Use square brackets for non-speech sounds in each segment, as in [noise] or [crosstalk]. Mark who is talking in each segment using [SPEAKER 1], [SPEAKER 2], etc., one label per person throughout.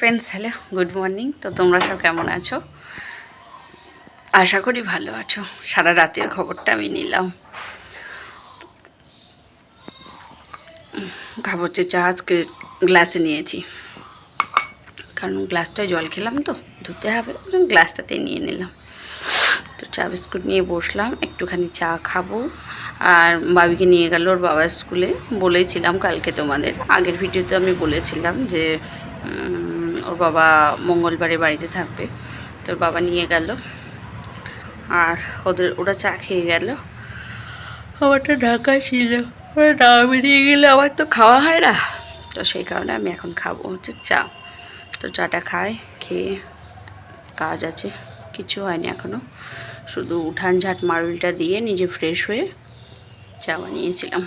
[SPEAKER 1] Friends hello good morning তো তোমরা সব কেমন আছো? আশা করি ভালো আছো। সারা রাতের খবরটা আমি নিলাম। খাবার হচ্ছে চা আজকে গ্লাসে নিয়েছি। কারণ গ্লাসটায় জল খেলাম তো, ধুতে হবে গ্লাসটাতে নিয়ে নিলাম। তো চা বিস্কুট নিয়ে বসলাম, একটুখানি চা খাব। আর বাবিকে নিয়ে গেল ওর বাবার স্কুলে। বলেছিলাম কালকে তোমাদের। আগের ভিডিওতে আমি বলেছিলাম যে ওর বাবা মঙ্গলবারে বাড়িতে থাকবে। তো বাবা নিয়ে গেল। আর ওদের, ওরা চা খেয়ে গেল। খাবারটা ঢাকা ছিল। ওরা না বেরিয়ে গেলে আমার তো খাওয়া হয় না। তো সেই কারণে আমি এখন খাব হচ্ছে চা। তো চাটা খাই খেয়ে কাজ আছে। কিছু হয়নি এখনও শুধু উঠান ঝাট মার্বেলটা দিয়ে নিজে ফ্রেশ হয়ে চা বানিয়েছিলাম।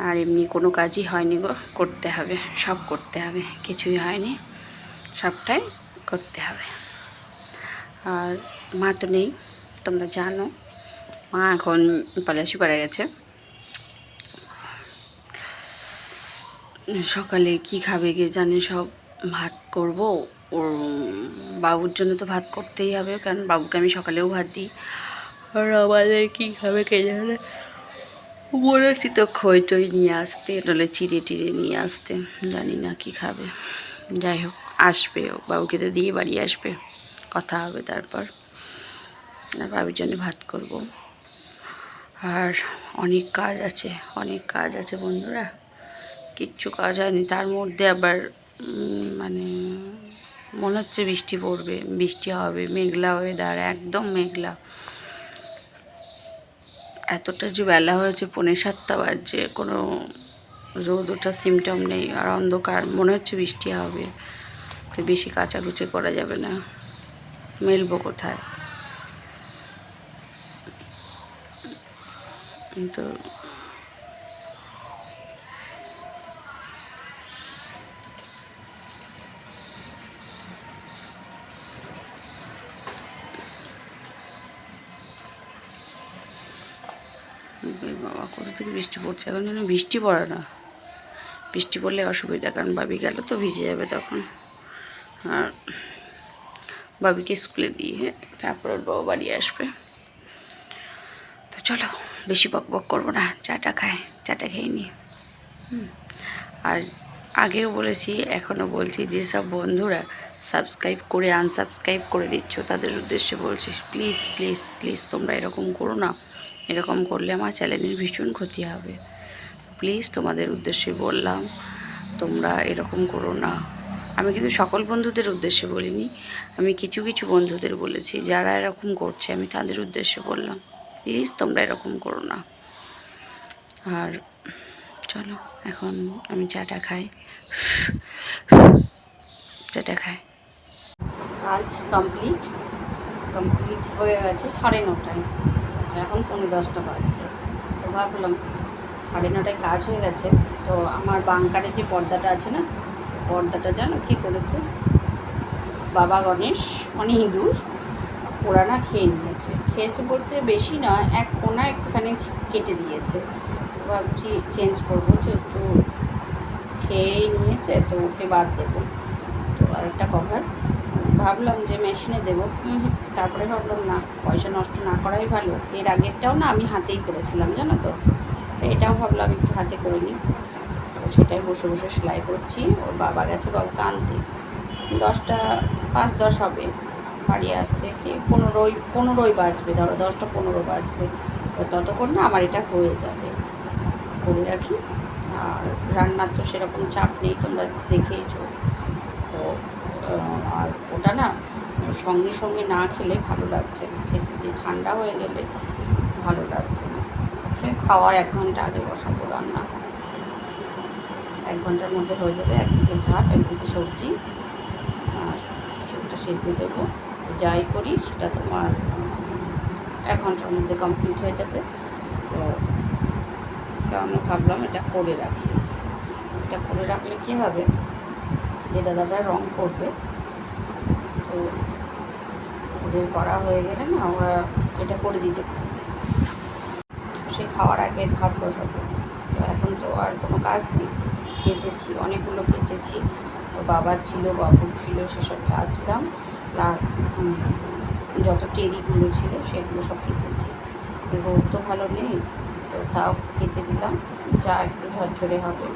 [SPEAKER 1] আর এমনি কোনো কাজই হয়নি গো। করতে হবে, সব করতে হবে। কিছুই হয়নি। সবটাই করতে হবে। আর মা তো নেই, তোমরা জানো। মা এখন পলাশি পাড়া গেছে। সকালে কি খাবে কে জানে সব ভাত করব। ওর বাবুর জন্য তো ভাত করতেই হবে, কারণ বাবুকে আমি সকালেও ভাত দিই। আর আমাদের কী খাবে কে জানে। বলেছি তো খই টই নিয়ে আসতে নাহলে চিড়ে টিড়ে নিয়ে আসতে, জানি না কি খাবে। যাই হোক। আসবে বাবুকে তো দিয়ে বাড়ি আসবে। কথা হবে তারপর। আর বাবির জন্য ভাত করব। আর অনেক কাজ আছে, অনেক কাজ আছে বন্ধুরা। কিচ্ছু কাজ হয়নি, তার মধ্যে আবার মানে মনে হচ্ছে বৃষ্টি পড়বে, বৃষ্টি হবে, মেঘলা ওয়েদার একদম মেঘলা। এতটা যে বেলা হয়েছে, পৌনে সাতটা বাজছে, কোনো রোদ ওঠার সিমটম নেই, আর অন্ধকার, মনে হচ্ছে বৃষ্টি হবে। তো বেশি কাচাকুচি করা যাবে না। মেলবো কোথায়? তো বাবা, কোথা থেকে বৃষ্টি পড়ছে? এখন যেন বৃষ্টি পড়ে না। বৃষ্টি পড়লে অসুবিধা, কারণ বাবি গেল তো ভিজে যাবে তখন। আর বাবিকে স্কুলে দিয়ে তারপর ওর বাবা বাড়ি আসবে। তো চলো, বেশি বক বক করব না, চাটা খায় চাটা খেয়ে নি। আর আগেও বলেছি, এখনও বলছি, যেসব বন্ধুরা সাবস্ক্রাইব করে আনসাবস্ক্রাইব করে দিচ্ছ, তাদের উদ্দেশ্যে বলছি প্লিজ প্লিজ প্লিজ তোমরা এরকম করো না। এরকম করলে আমার চ্যানেলের ভীষণ ক্ষতি হবে। প্লিজ তোমাদের উদ্দেশ্যে বললাম, তোমরা এরকম করো না। আমি কিন্তু সকল বন্ধুদের উদ্দেশ্যে বলিনি। আমি কিছু কিছু বন্ধুদের বলেছি, যারা এরকম করছে, আমি তাদের উদ্দেশ্যে বললাম, প্লিজ তোমরা এরকম করো না। আর চলো, এখন আমি চাটা খাই। চাটা খাই। কাজ কমপ্লিট। কমপ্লিট হয়ে গেছে সাড়ে নটায়। আর এখন পৌনে দশটা বাজছে। তো ভাবলাম সাড়ে নটায় কাজ হয়ে গেছে। তো আমার বাংকারে যে পর্দাটা আছে না পর্দাটা জানো কী করেছে? বাবা গণেশ মানে ইঁদুর, ওরা না খেয়ে নিয়েছে। খেয়েছে বলতে বেশি নয়, এক কোনা একটুখানি কেটে দিয়েছে। ভাবছি চেঞ্জ করব যে একটু খেয়েই নিয়েছে, তো ওকে বাদ দেবো। তো আরেকটা কভার ভাবলাম যে মেশিনে দেবো। তারপরে ভাবলাম, না, পয়সা নষ্ট না করাই ভালো। এর আগেরটাও না আমি হাতেই করেছিলাম, জানো তো এটাও ভাবলাম একটু হাতে করে নিই। সেটাই বসে বসে সেলাই করছি। ওর বাবা গেছে বাবুকে আনতে। দশটা, পাঁচ দশ হবে। বাড়ি আসতে কি পনেরোই পনেরোই বাজবে, ধরো দশটা পনেরো বাজবে। তো ততক্ষণ না আমার এটা হয়ে যাবে। করে রাখি। আর রান্নার তো সেরকম চাপ নেই, তোমরা দেখেইছো। তো আর ওটা না সঙ্গে সঙ্গে না খেলে ভালো লাগছে না। খেতে যে ঠান্ডা হয়ে গেলে ভালো লাগছে না। খাওয়ার এক ঘণ্টা আগে বসাবো রান্না। এক ঘণ্টার মধ্যে হয়ে যাবে একদিকে ভাত একদিকে সবজি। আর কিছুটা সেদ্ধ দেবো। যাই করি, সেটা তোমার এক ঘণ্টার মধ্যে কমপ্লিট হয়ে যাবে। তো কারণ ভাবলাম এটা করে রাখি। এটা করে রাখলে কী হবে? যে দাদাটা রং করবে। তো ওদের করা হয়ে গেলে না ওরা এটা করে দিতে পারবে। সে খাওয়ার আগে ভাত বসাবো। তো এখন তো আর কোনো কাজ নেই। কেচেছি অনেকগুলো কেচেছি তো বাবা ছিল, বাবু ছিল, সেসব কাচলাম প্লাস যত টেরিগুলো ছিল, সেগুলো সব কেচেছি রোদ তো ভালো নেই, তো তাও কেচে দিলাম। যা একটু ঝরঝরে হবে,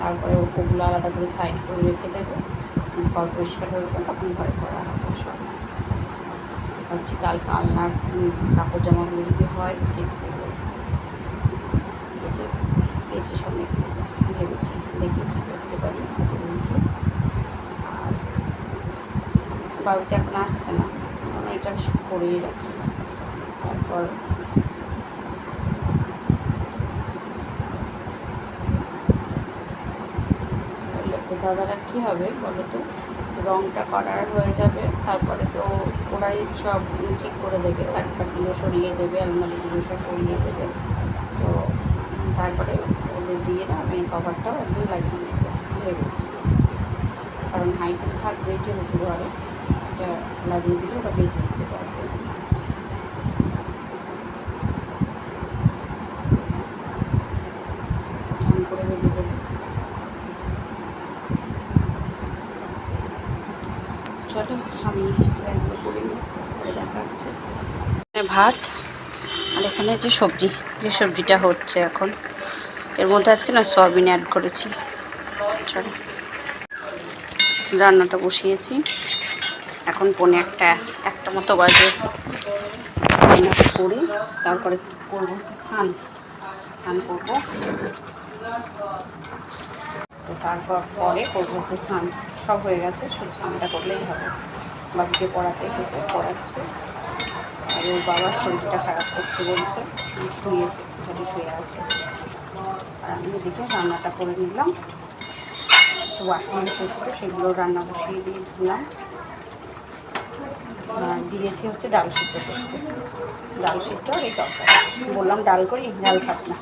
[SPEAKER 1] তারপরে ওগুলো আলাদা করে সাইড করে রেখে দেবো। ঘর পরিষ্কার হয়ে তখন ঘরে করা হবে সব। ভাবছি কালকে আলনার কাপড় জামাগুলো যদি হয় কেচে দেবো। কেচে কেচে সব মেখে দেবো ভেবেছি। দেখি কী করতে পারি আর বাড়িতে এখন আসছে না। আমি এটা করেই রাখি। তারপর দাদারা কী হবে বলো তো? রঙটা করার হয়ে যাবে। তারপরে তো ওরাই সব ঠিক করে দেবে। লাইট ফাটগুলো সরিয়ে দেবে, আলমারিগুলো সব সরিয়ে দেবে। তো তারপরে ওদের দিয়ে আমি কভারটাও একদম লাগিয়ে নেব ভেবেছি কারণ হাইটগুলো থাকবে যেহেতু ঘরে এটা লাগিয়ে দিলে ওটা বেঁধে দিতে পারবে। ভাত, আর এখানে যে সবজি, যে সবজিটা হচ্ছে এখন। এর মধ্যে আজকে না সয়াবিন অ্যাড করেছি। চলো। রান্নাটা বসিয়েছি। এখন পনে একটা একটা মতো বাজে। করে, তারপরে করব স্নান। স্নান করব। তো তারপর পরে করব হচ্ছে স্নান। সব হয়ে গেছে, শুধু স্নানটা করলেই হবে। বাবিকে পড়াতে এসেছে, পড়াচ্ছে। আর ওর বাবার শরীরটা খারাপ করতে বলছে। শুয়েছে, যদি শুয়ে আছে। আমি এদিকে রান্নাটা করে নিলাম। কিছু বাসন এসেছিল সেগুলো রান্না বসিয়ে দিয়ে ধুলাম দিয়েছি হচ্ছে ডাল সিদ্ধ করতে। ডাল সিদ্ধ এই তরকারি। বললাম ডাল করি, ডাল খাস না।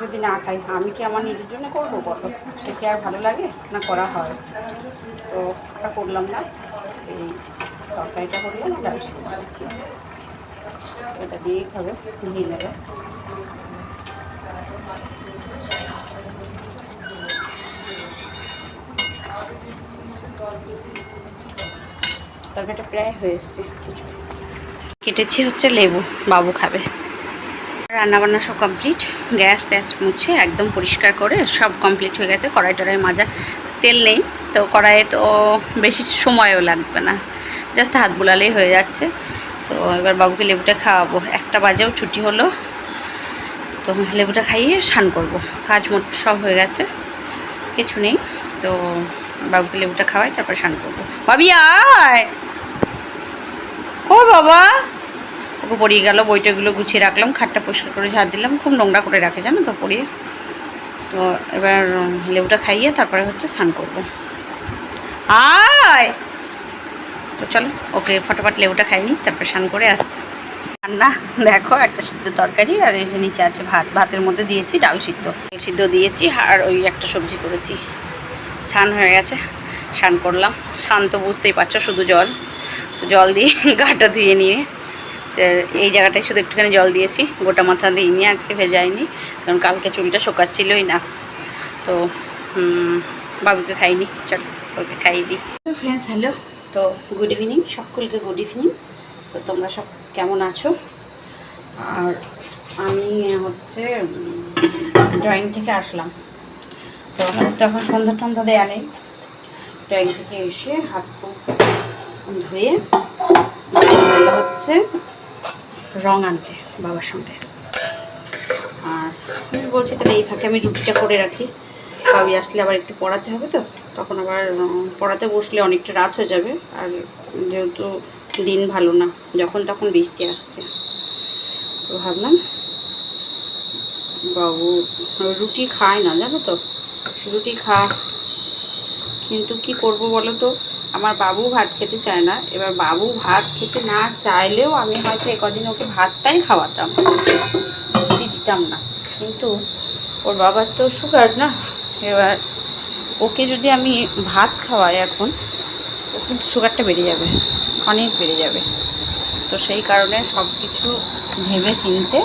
[SPEAKER 1] যদি না খাই, আমি কি আমার নিজের জন্য করব বলো? সে কি আর ভালো লাগে? না করা হয়? তো ওটা করলাম না। এই তরকারিটা করলাম, ডাল সিদ্ধ করেছি। এটা দিয়েই খাবে, নিয়ে নেবে। তরকারিটা প্রায় হয়ে এসছে। কেটেছি হচ্ছে লেবু, বাবু খাবে। রান্নাবান্না সব কমপ্লিট গ্যাস ট্যাস মুছে একদম পরিষ্কার করে সব কমপ্লিট হয়ে গেছে, কড়াই টড়াই মাজা, তেল নেই, তো কড়াইয়ে তো বেশি সময়ও লাগবে না। জাস্ট হাত বোলালেই হয়ে যাচ্ছে। তো এবার বাবুকে লেবুটা খাওয়াবো। একটা বাজেও ছুটি হলো তো লেবুটা খাইয়ে স্নান করব। কাজ মোট সব হয়ে গেছে, কিছু নেই। তো বাবুকে লেবুটা খাওয়াই, তারপর স্নান করব। ভাবি আয়! বাবা? ওকে পড়িয়ে গেল, বইটাগুলো গুছিয়ে রাখলাম, খাটটা পরিষ্কার করে ঝাড় দিলাম, খুব নোংরা করে রাখে, জানো তো, পড়িয়ে। তো এবার লেবুটা খাইয়ে তারপরে হচ্ছে স্নান করব। আয়! তো চলো, ওকে ফটাফট লেবুটা খাইনি তারপর স্নান করে আসছি। রান্না। দেখো একটা সিদ্ধ তরকারি আর এর নিচে আছে ভাত। ভাতের মধ্যে দিয়েছি ডাল সিদ্ধ। ডাল সিদ্ধ দিয়েছি আর ওই একটা সবজি করেছি। স্নান হয়ে গেছে। স্নান করলাম। স্নান তো বুঝতেই পারছ শুধু জল। তো জল দিয়ে [laughs] গাটা ধুয়ে নিয়ে এই জায়গাটায় শুধু একটুখানি জল দিয়েছি। গোটা মাথা দিইনি আজকে ভেজাইনি কারণ কালকে চুলটা শোকাচ্ছিলই না। তো বাবুকে খাইনি। চল ওকে খাইয়ে দিই। Friends hello. তো গুড ইভিনিং সকলকে গুড ইভিনিং তো তোমরা সব কেমন আছো? আর আমি হচ্ছে ড্রয়িং থেকে আসলাম। তো আমার তো এখন সন্ধ্যা টন্ধা দেয়া নেই। ড্রয়িং থেকে এসে হাত ধুয়ে হচ্ছে রং আনতে বাবার সঙ্গে। আর আমি বলছি তাহলে এই ফাঁকে আমি রুটিটা করে রাখি। বাবি আসলে আবার একটু পড়াতে হবে তো, তখন আবার পড়াতে বসলে অনেকটা রাত হয়ে যাবে। আর যেহেতু দিন ভালো না, যখন তখন বৃষ্টি আসছে। তো ভাবলাম, বাবু রুটি খায় না, জানো তো? রুটি খা। কিন্তু কি করব বলো তো? আমার বাবু ভাত খেতে চায় না। এবার বাবু ভাত খেতে না চাইলেও আমি হয়তো একদিন ওকে ভাতটাই খাওয়াতাম। রুটি দিতাম না। কিন্তু ওর বাবার তো সুগার না। এবার ওকে যদি আমি ভাত খাওয়াই এখন কিন্তু সুগারটা বেড়ে যাবে, অনেক বেড়ে যাবে। তো সেই কারণে সব কিছু ভেবে চিনতে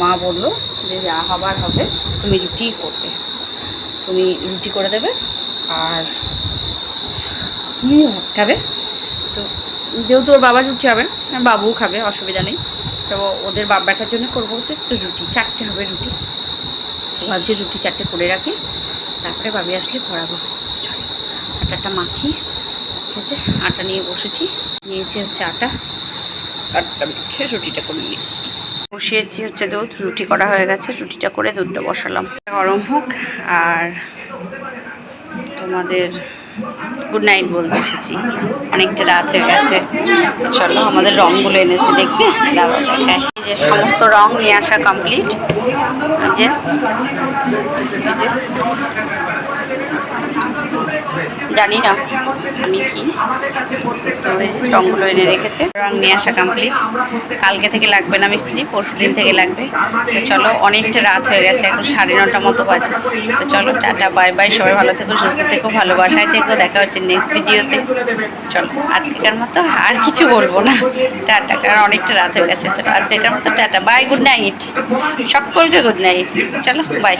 [SPEAKER 1] মা বলল যে যা হবার হবে, তুমি রুটিই করবে। তুমি রুটি করে দেবে আর তুমিও ভাত খাবে। তো যেহেতু ওর বাবা রুটি হবে, বাবুও খাবে, অসুবিধা নেই। তো ওদের বাপ ব্যাটার জন্য করব হচ্ছে তো রুটি, চারটে হবে রুটি। ভাবছি রুটি চারটে করে রাখি, তারপরে বাবি আসলে করাবো চলো আটাটা মাখি। আছে আটা নিয়ে বসেছি। নিয়েছি হচ্ছে আটা। আটটা মেখে রুটিটা করে নিই। বসিয়েছি হচ্ছে দুধ রুটি করা হয়ে গেছে রুটিটা করে দুধটা বসালাম। গরম হোক আর তোমাদের গুড নাইট বলতে এসেছি। অনেকটা রাত হয়ে গেছে। চলো আমাদের রঙগুলো এনেছে দেখবে। দাঁড়াও দেখায় এই যে সমস্ত রং নিয়ে আসা কমপ্লিট যে। জানি না। আমি কি? তো এই যে রঙগুলো এনে রেখেছে। রং নিয়ে আসা কমপ্লিট কালকে থেকে লাগবে না মিস্ত্রি পরশু দিন থেকে লাগবে। তো চলো, অনেকটা রাত হয়ে গেছে, এখন সাড়ে নটা মতো বাজে। তো চলো, টাটা, বাই বাই। সবাই ভালো থেকো, সুস্থ থেকো, ভালোবাসায় থেকো। দেখা হচ্ছে নেক্সট ভিডিওতে চলো, আজকেকার মতো আর কিছু বলব না। টাটা, কারণ অনেকটা রাত হয়ে গেছে। চলো, আজকেকার মতো টাটা, বাই, গুড নাইট। সকলকে গুড নাইট চলো, বাই।